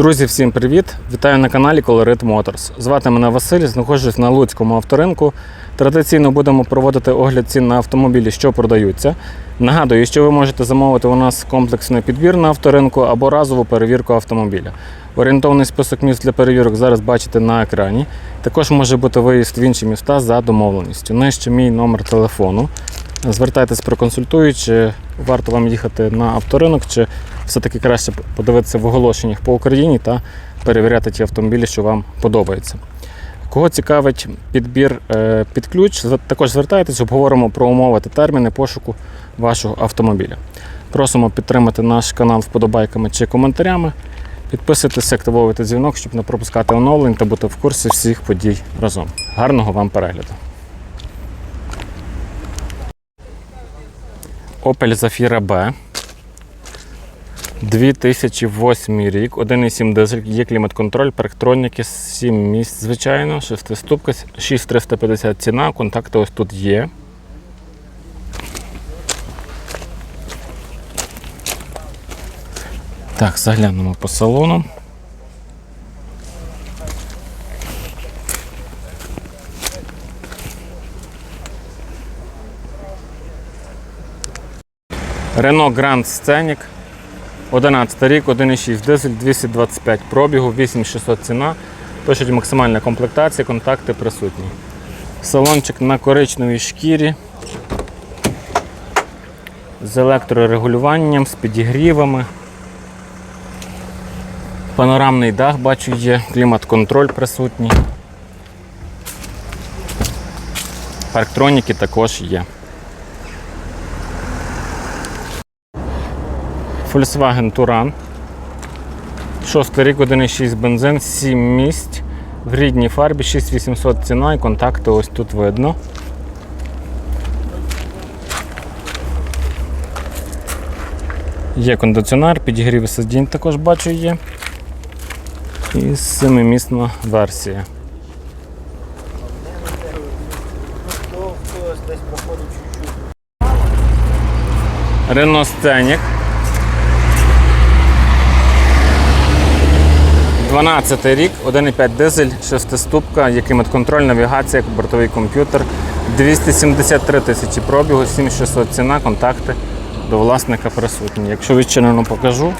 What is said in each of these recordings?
Друзі, всім привіт! Вітаю на каналі Colorit Motors. Звати мене Василь, знаходжусь на Луцькому авторинку. Традиційно будемо проводити огляд цін на автомобілі, що продаються. Нагадую, що ви можете замовити у нас комплексний підбір на авторинку або разову перевірку автомобіля. Орієнтовний список міст для перевірок зараз бачите на екрані. Також може бути виїзд в інші міста за домовленістю. Нижче мій номер телефону. Звертайтесь, проконсультую, чи варто вам їхати на авторинок, чи все-таки краще подивитися в оголошеннях по Україні та перевіряти ті автомобілі, що вам подобаються. Кого цікавить підбір е, під ключ, також звертайтесь, обговоримо про умови та терміни пошуку вашого автомобіля. Просимо підтримати наш канал вподобайками чи коментарями. Підписуйтесь, активовуйте дзвінок, щоб не пропускати оновлень та бути в курсі всіх подій разом. Гарного вам перегляду! Opel Zafira B. 2008 рік, 1,7 дизель, є клімат-контроль, парктроніки, 7 місць, звичайно, 6 ступка, 6350 ціна, контакти ось тут є. Так, заглянемо по салону. Renault Grand Scenic 11 рік, 1,6 дизель, 225 пробігу, 8600 ціна. Пишуть максимальна комплектація, контакти присутні. Салончик на коричневій шкірі. З електрорегулюванням, з підігрівами. Панорамний дах бачу є, клімат-контроль присутній. Парктроніки також є. Volkswagen Touran. Шостий рік, 1,6 бензин, 7 місць. В рідній фарбі 6800 ціна і контакти ось тут видно. Є кондиціонер, підігрів сидінь також бачу є. І семимісна версія. Renault Scenic. 12 рік, 1,5 дизель, 6-ступка, є клімат-контроль, навігація, бортовий комп'ютер. 273 тисячі пробігу, 7600 ціна, контакти до власника присутні. Якщо відчинено, покажу.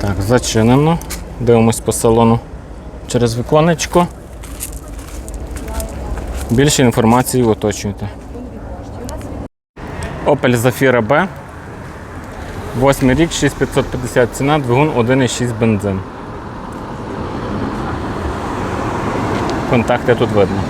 Так, зачинено. Дивимось по салону через віконечко. Більше інформації уточнюйте. Opel Zafira B. Восьмий рік, 6550 ціна, двигун 1,6 бензин. Контакти тут видно.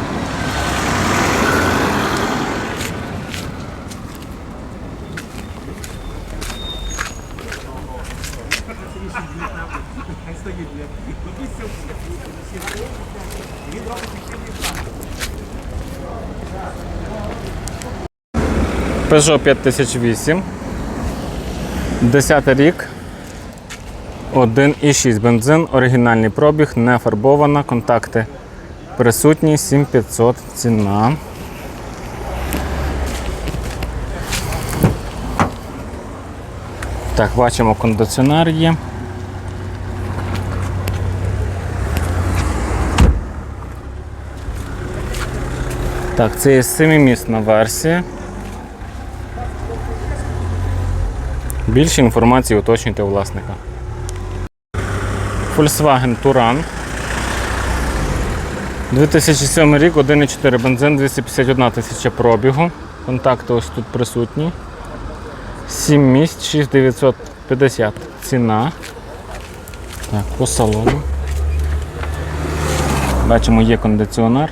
Peugeot 5008. 10 рік. 1,6 бензин, оригінальний пробіг, не фарбована, контакти присутні, 7500 ціна. Так, бачимо, кондиціонер є. Так, це є семимісна версія. Більше інформації уточнюйте у власника. Volkswagen Touran. 2007 рік, 1,4 бензин, 251 тисяча пробігу. Контакти ось тут присутні. 7 місць, 6950 ціна. Так, по салону. Бачимо, є кондиціонер.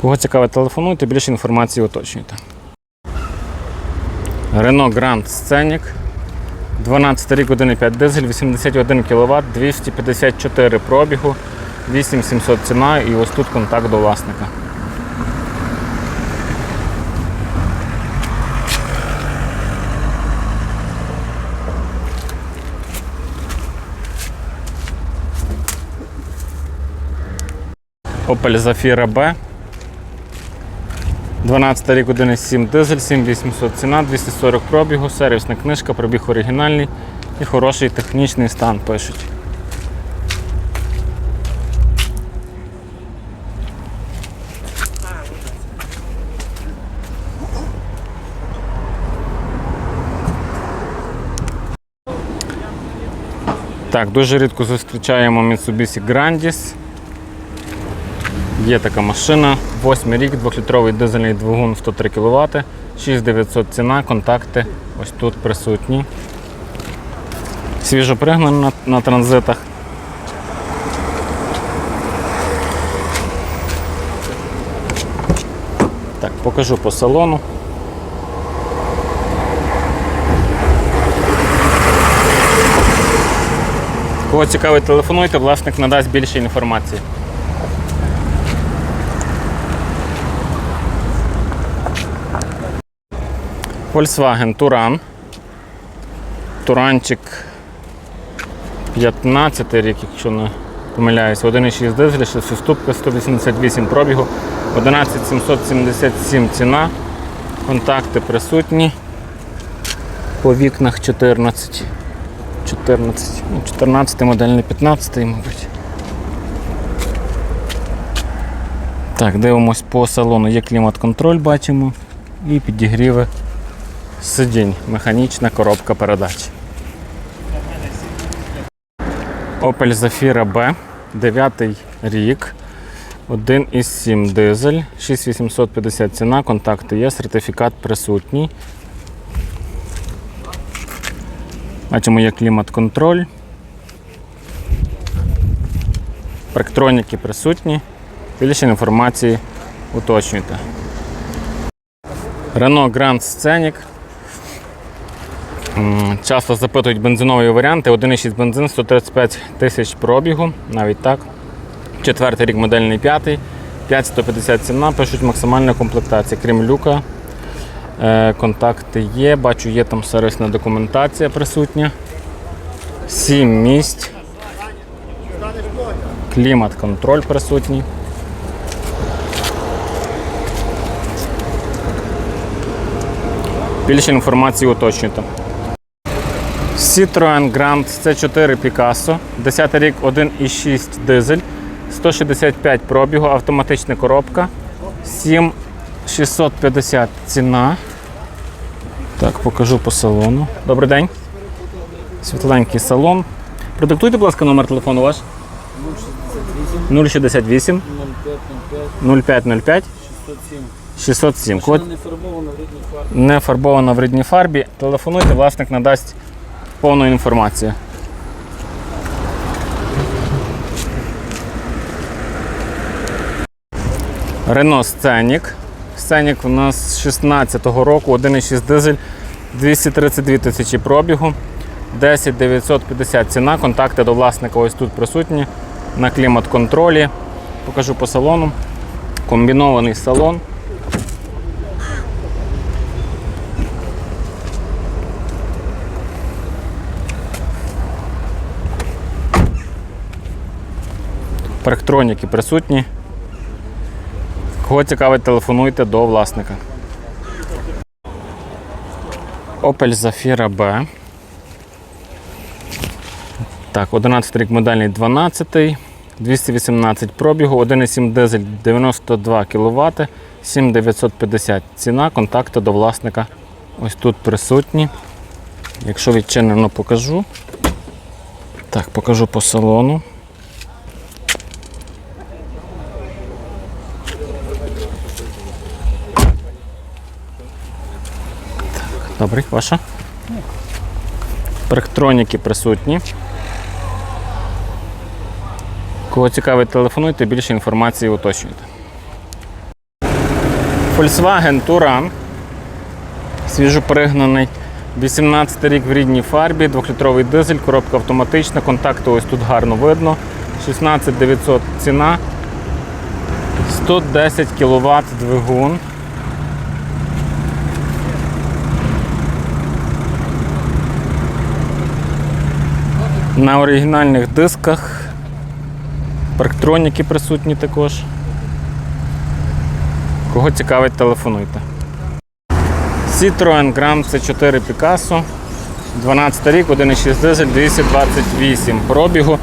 Кого цікавить, телефонуйте, більше інформації уточнюйте. Renault Grand Scenic. 12 рік 1,5 дизель, 81 кВт, 254 пробігу, 8700 ціна і ось тут контакт до власника. Opel Zafira B. 12 рік 1,7 дизель, 7800 ціна, 240 пробігу, сервісна книжка, пробіг оригінальний і хороший технічний стан пишуть. Так, дуже рідко зустрічаємо Mitsubishi Grandis. Є така машина, 8 рік, 2-літровий дизельний двигун 103 кВт, 6900 ціна, контакти ось тут присутні. Свіжо пригнано на, на транзитах. Так, покажу по салону. Кого цікавить, телефонуйте, власник надасть більше інформації. Volkswagen Туран. Туранчик 15 рік, якщо не помиляюся, 1,6 дизеля, шестиступка, 188 пробігу, 11777 ціна. Контакти присутні. По вікнах 14. 14. Ну, 14 модель, не 15, мабуть. Так, дивимось по салону. Є клімат-контроль, бачимо. І підігріви сидінь. Механічна коробка передач. Opel Zafira B, 9 рік. 1,7 дизель, 6850 ціна, контакти є, сертифікат присутній. Бачимо, є клімат-контроль. Парктроніки присутні. Більше інформації уточнюйте. Renault Grand Scenic. Часто запитують бензинові варіанти. 1,6 бензин, 135 тисяч пробігу, навіть так. Четвертий рік модельний п'ятий. 5150 ціна, пишуть максимальна комплектація, крім люка. Е, Контакти є, бачу, є там сервісна документація присутня. 7 місць. Клімат-контроль присутній. Більше інформації уточнюйте. Citroen Grand C4 Picasso, 10 рік 1,6 дизель, 165 пробігу, автоматична коробка, 7650 ціна. Так, покажу по салону. Добрий день. Світленький салон. Продиктуйте, будь ласка, номер телефону ваш. 068 0505 607. Код не фарбована в рідній фарбі. в рідній фарбі. Телефонуйте, власник надасть повну інформацію. Renault Scenic. Scenic у нас 16-го року, 1,6 дизель, 232 тисячі пробігу, 10 950 ціна. Контакти до власника ось тут присутні. На клімат-контролі. Покажу по салону. Комбінований салон. Парктроніки присутні. Кого цікавить, телефонуйте до власника. Opel Zafira B. Так, 11 рік модельний 12, 218 пробігу, 1,7 дизель 92 кВт, 7950 ціна, контакти до власника ось тут присутні. Якщо відчинено, покажу. Так, покажу по салону. Добрий, ваша. Парктроніки присутні. Кого цікавить, телефонуйте, більше інформації уточнюйте. Volkswagen Touran. Свіжопригнаний. 18 рік в рідній фарбі, 2-літровий дизель, коробка автоматична, контакти ось тут гарно видно. 16 900 ціна. 110 кВт двигун. На оригінальних дисках. Парктроніки присутні також. Кого цікавить, телефонуйте. Citroen Grand C4 Picasso. 12 рік, 1,6 дизель, 228 пробігу,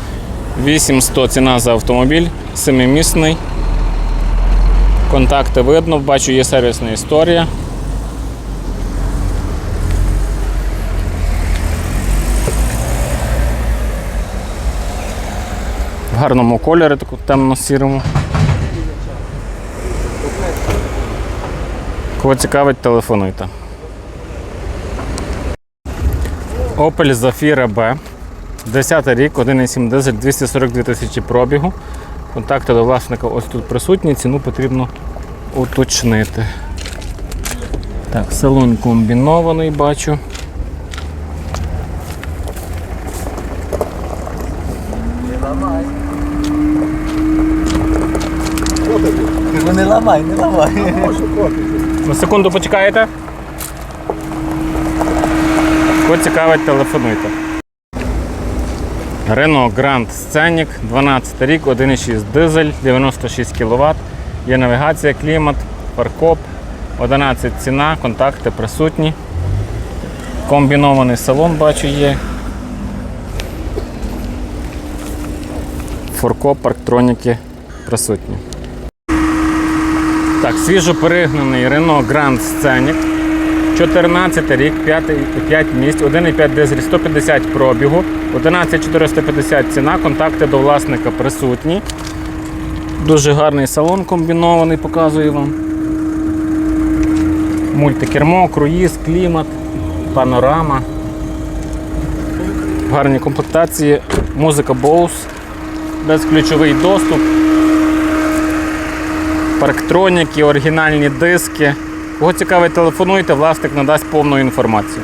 800 ціна за автомобіль, 7-місний. Контакти видно, бачу, є сервісна історія. Гарному кольорі, таку темно-сірому. Кого цікавить, телефонуйте. Opel Zafira B. 10 рік, 1,7 дизель, 242 тисячі пробігу. Контакти до власника ось тут присутні, ціну потрібно уточнити. Так, салон комбінований бачу. Ну не ламай, не ламай. На секунду почекаєте? Кого цікавить, телефонуйте. Renault Grand Scenic, 12 рік, 1,6 дизель, 96 кВт. Є навігація, клімат, паркоп, 11 ціна, контакти присутні. Комбінований салон бачу є. Форкоп, парктроніки присутні. Так, свіжо перегнаний Renault Grand Scenic. 14 рік, 5, 5 місць, 1,5 дизель, 150 пробігу, 11450 ціна, контакти до власника присутні. Дуже гарний салон комбінований, показую вам. Мультикермо, круїз, клімат, панорама. Гарні комплектації, музика Bose, безключовий доступ парктроніки, оригінальні диски. Кого цікавить, телефонуйте, власник надасть повну інформацію.